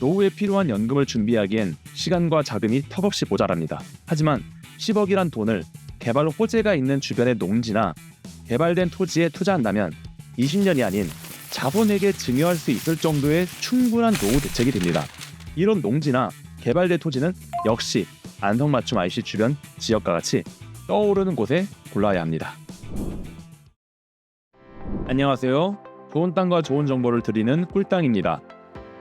노후에 필요한 연금을 준비하기엔 시간과 자금이 턱없이 모자랍니다. 하지만 10억이란 돈을 개발 호재가 있는 주변의 농지나 개발된 토지에 투자한다면 20년이 아닌 자본에게 증여할 수 있을 정도의 충분한 노후 대책이 됩니다. 이런 농지나 개발된 토지는 역시 안성맞춤 IC 주변 지역과 같이 떠오르는 곳에 골라야 합니다. 안녕하세요. 좋은 땅과 좋은 정보를 드리는 꿀땅입니다.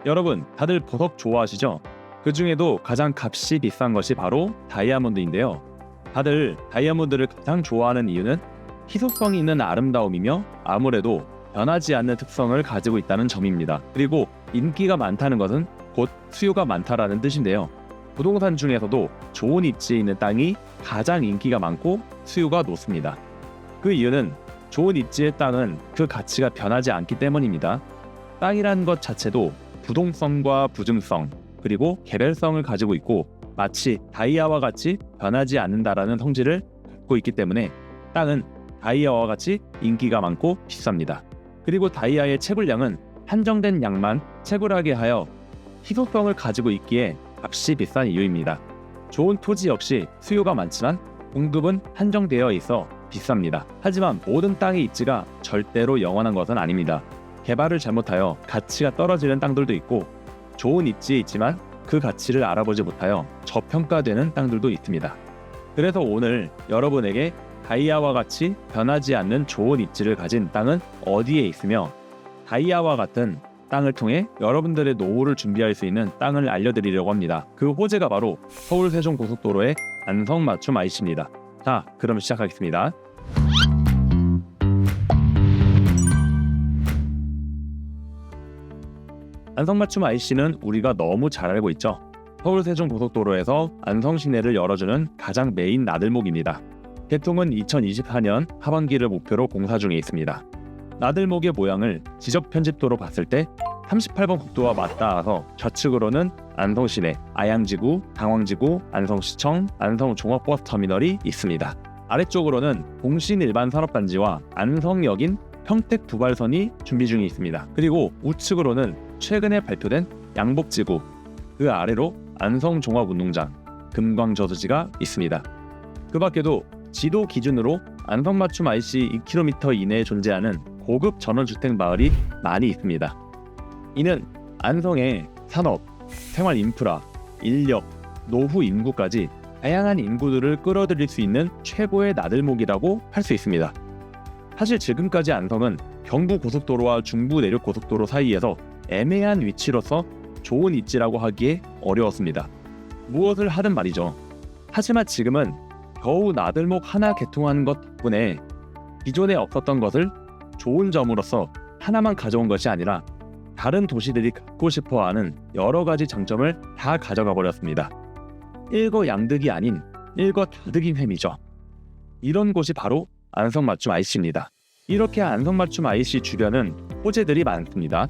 여러분, 다들 보석 좋아하시죠? 그 중에도 가장 값이 비싼 것이 바로 다이아몬드인데요. 다들 다이아몬드를 가장 좋아하는 이유는 희소성이 있는 아름다움이며 아무래도 변하지 않는 특성을 가지고 있다는 점입니다. 그리고 인기가 많다는 것은 곧 수요가 많다라는 뜻인데요. 부동산 중에서도 좋은 입지에 있는 땅이 가장 인기가 많고 수요가 높습니다. 그 이유는 좋은 입지의 땅은 그 가치가 변하지 않기 때문입니다. 땅이라는 것 자체도 부동성과 부증성 그리고 개별성을 가지고 있고 마치 다이아와 같이 변하지 않는다라는 성질을 갖고 있기 때문에 땅은 다이아와 같이 인기가 많고 비쌉니다. 그리고 다이아의 채굴량은 한정된 양만 채굴하게 하여 희소성을 가지고 있기에 값이 비싼 이유입니다. 좋은 토지 역시 수요가 많지만 공급은 한정되어 있어 비쌉니다. 하지만 모든 땅의 입지가 절대로 영원한 것은 아닙니다. 개발을 잘못하여 가치가 떨어지는 땅들도 있고 좋은 입지에 있지만 그 가치를 알아보지 못하여 저평가되는 땅들도 있습니다. 그래서 오늘 여러분에게 다이아와 같이 변하지 않는 좋은 입지를 가진 땅은 어디에 있으며 다이아와 같은 땅을 통해 여러분들의 노후를 준비할 수 있는 땅을 알려드리려고 합니다. 그 호재가 바로 서울 세종 고속도로의 안성 맞춤 IC입니다. 자, 그럼 시작하겠습니다. 안성맞춤 IC는 우리가 너무 잘 알고 있죠. 서울 세종 고속도로에서 안성 시내를 열어주는 가장 메인 나들목입니다. 개통은 2024년 하반기를 목표로 공사 중에 있습니다. 나들목의 모양을 지적 편집도로 봤을 때 38번 국도와 맞닿아서 좌측으로는 안성시내, 아양지구, 당황지구, 안성시청, 안성종합버스터미널이 있습니다. 아래쪽으로는 공신 일반 산업단지와 안성역인 평택 두발선이 준비 중에 있습니다. 그리고 우측으로는 최근에 발표된 양복지구, 그 아래로 안성종합운동장, 금광저수지가 있습니다. 그 밖에도 지도 기준으로 안성맞춤 IC 2km 이내에 존재하는 고급 전원주택 마을이 많이 있습니다. 이는 안성의 산업, 생활 인프라, 인력, 노후 인구까지 다양한 인구들을 끌어들일 수 있는 최고의 나들목이라고 할 수 있습니다. 사실 지금까지 안성은 경부 고속도로와 중부 내륙 고속도로 사이에서 애매한 위치로서 좋은 입지라고 하기에 어려웠습니다. 무엇을 하든 말이죠. 하지만 지금은 겨우 나들목 하나 개통한 것 덕분에 기존에 없었던 것을 좋은 점으로서 하나만 가져온 것이 아니라 다른 도시들이 갖고 싶어 하는 여러 가지 장점을 다 가져가 버렸습니다. 일거양득이 아닌 일거다득인 셈이죠. 이런 곳이 바로 안성맞춤 IC입니다. 이렇게 안성맞춤 IC 주변은 호재들이 많습니다.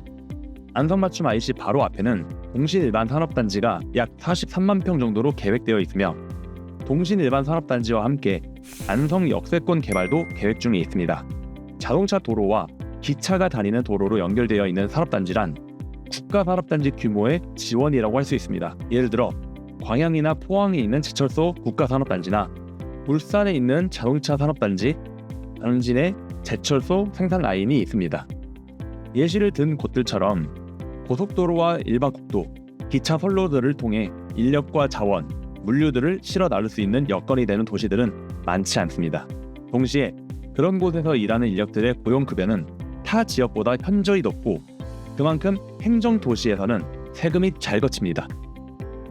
안성맞춤 IC 바로 앞에는 동신일반 산업단지가 약 43만 평 정도로 계획되어 있으며 동신일반 산업단지와 함께 안성 역세권 개발도 계획 중에 있습니다. 자동차 도로와 기차가 다니는 도로로 연결되어 있는 산업단지란 국가 산업단지 규모의 지원이라고 할 수 있습니다. 예를 들어 광양이나 포항에 있는 제철소 국가 산업단지나 울산에 있는 자동차 산업단지, 당진에 제철소 생산 라인이 있습니다. 예시를 든 곳들처럼 고속도로와 일반 국도, 기차 선로들을 통해 인력과 자원, 물류들을 실어 나를 수 있는 여건이 되는 도시들은 많지 않습니다. 동시에 그런 곳에서 일하는 인력들의 고용 급여는 타 지역보다 현저히 높고 그만큼 행정 도시에서는 세금이 잘 거칩니다.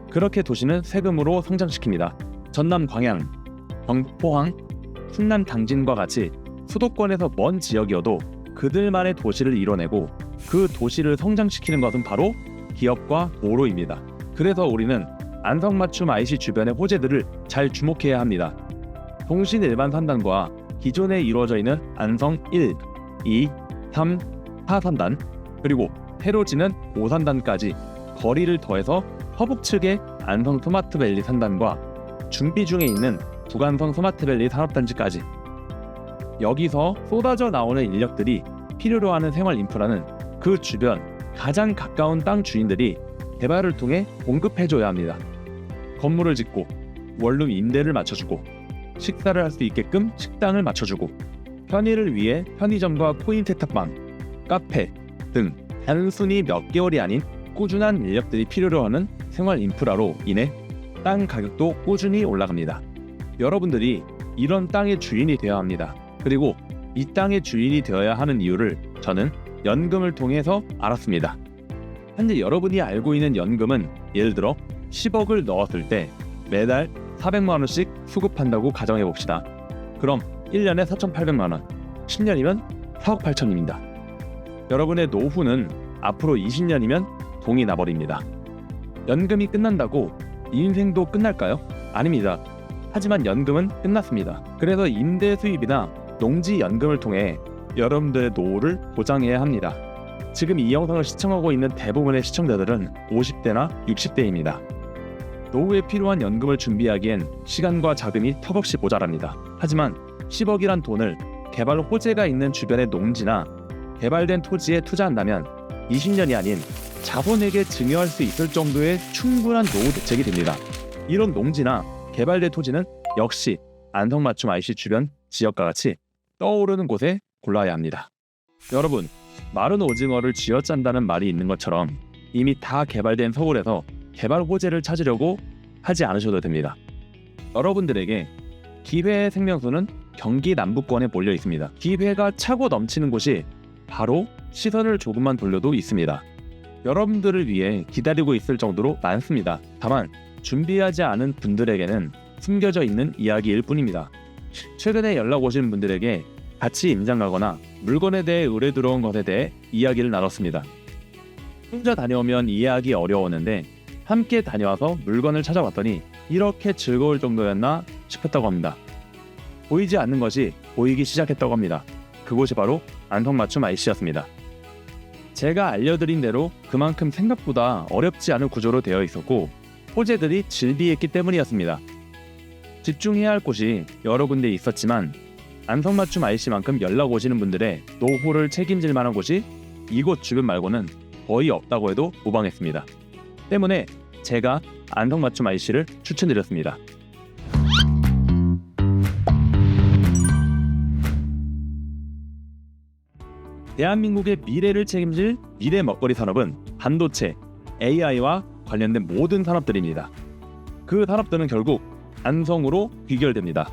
그렇게 도시는 세금으로 성장시킵니다. 전남 광양, 경북 포항, 충남 당진과 같이 수도권에서 먼 지역이어도 그들만의 도시를 이뤄내고 그 도시를 성장시키는 것은 바로 기업과 도로입니다. 그래서 우리는 안성맞춤 IC 주변의 호재들을 잘 주목해야 합니다. 동신 일반 산단과 기존에 이루어져 있는 안성 1, 2, 3, 4 산단 그리고 새로 지는 5 산단까지 거리를 더해서 서북 측의 안성 스마트밸리 산단과 준비 중에 있는 북안성 스마트밸리 산업단지까지 여기서 쏟아져 나오는 인력들이 필요로 하는 생활 인프라는 그 주변 가장 가까운 땅 주인들이 개발을 통해 공급해줘야 합니다. 건물을 짓고 원룸 임대를 맞춰주고 식사를 할 수 있게끔 식당을 맞춰주고 편의를 위해 편의점과 코인 세탁방, 카페 등 단순히 몇 개월이 아닌 꾸준한 인력들이 필요로 하는 생활 인프라로 인해 땅 가격도 꾸준히 올라갑니다. 여러분들이 이런 땅의 주인이 되어야 합니다. 그리고 이 땅의 주인이 되어야 하는 이유를 저는 연금을 통해서 알았습니다. 현재 여러분이 알고 있는 연금은 예를 들어 10억을 넣었을 때 매달 400만 원씩 수급한다고 가정해 봅시다. 그럼 1년에 4,800만 원, 10년이면 4억 8천입니다. 여러분의 노후는 앞으로 20년이면 동이 나버립니다. 연금이 끝난다고 인생도 끝날까요? 아닙니다. 하지만 연금은 끝났습니다. 그래서 임대 수입이나 농지 연금을 통해 여러분들의 노후를 보장해야 합니다. 지금 이 영상을 시청하고 있는 대부분의 시청자들은 50대나 60대입니다. 노후에 필요한 연금을 준비하기엔 시간과 자금이 턱없이 모자랍니다. 하지만 10억이란 돈을 개발 호재가 있는 주변의 농지나 개발된 토지에 투자한다면 20년이 아닌 자본에게 증여할 수 있을 정도의 충분한 노후 대책이 됩니다. 이런 농지나 개발된 토지는 역시 안성맞춤 IC 주변 지역과 같이 떠오르는 곳에 골라야 합니다. 여러분, 마른 오징어를 쥐어짠다는 말이 있는 것처럼 이미 다 개발된 서울에서 개발 호재를 찾으려고 하지 않으셔도 됩니다. 여러분들에게 기회의 생명수는 경기 남부권에 몰려 있습니다. 기회가 차고 넘치는 곳이 바로 시선을 조금만 돌려도 있습니다. 여러분들을 위해 기다리고 있을 정도로 많습니다. 다만 준비하지 않은 분들에게는 숨겨져 있는 이야기일 뿐입니다. 최근에 연락 오신 분들에게 같이 임장 가거나 물건에 대해 의뢰 들어온 것에 대해 이야기를 나눴습니다. 혼자 다녀오면 이해하기 어려웠는데 함께 다녀와서 물건을 찾아봤더니 이렇게 즐거울 정도였나 싶었다고 합니다. 보이지 않는 것이 보이기 시작했다고 합니다. 그곳이 바로 안성맞춤 IC였습니다. 제가 알려드린 대로 그만큼 생각보다 어렵지 않은 구조로 되어 있었고 호재들이 질비했기 때문이었습니다. 집중해야 할 곳이 여러 군데 있었지만 안성맞춤 IC만큼 연락 오시는 분들의 노후를 책임질 만한 곳이 이곳 주변 말고는 거의 없다고 해도 무방했습니다. 때문에 제가 안성맞춤 IC를 추천드렸습니다. 대한민국의 미래를 책임질 미래 먹거리 산업은 반도체, AI와 관련된 모든 산업들입니다. 그 산업들은 결국 안성으로 귀결됩니다.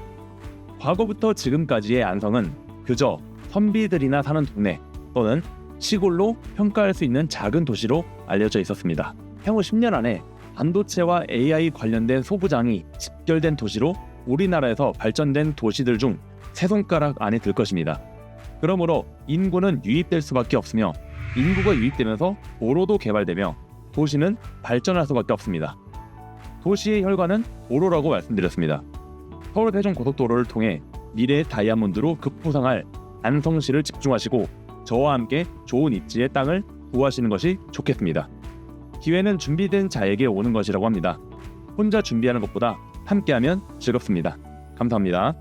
과거부터 지금까지의 안성은 그저 선비들이나 사는 동네 또는 시골로 평가할 수 있는 작은 도시로 알려져 있었습니다. 향후 10년 안에 반도체와 AI 관련된 소부장이 집결된 도시로 우리나라에서 발전된 도시들 중 세 손가락 안에 들 것입니다. 그러므로 인구는 유입될 수밖에 없으며 인구가 유입되면서 도로도 개발되며 도시는 발전할 수밖에 없습니다. 도시의 혈관은 도로라고 말씀드렸습니다. 서울 대전 고속도로를 통해 미래의 다이아몬드로 급부상할 안성시를 집중하시고 저와 함께 좋은 입지의 땅을 구하시는 것이 좋겠습니다. 기회는 준비된 자에게 오는 것이라고 합니다. 혼자 준비하는 것보다 함께하면 즐겁습니다. 감사합니다.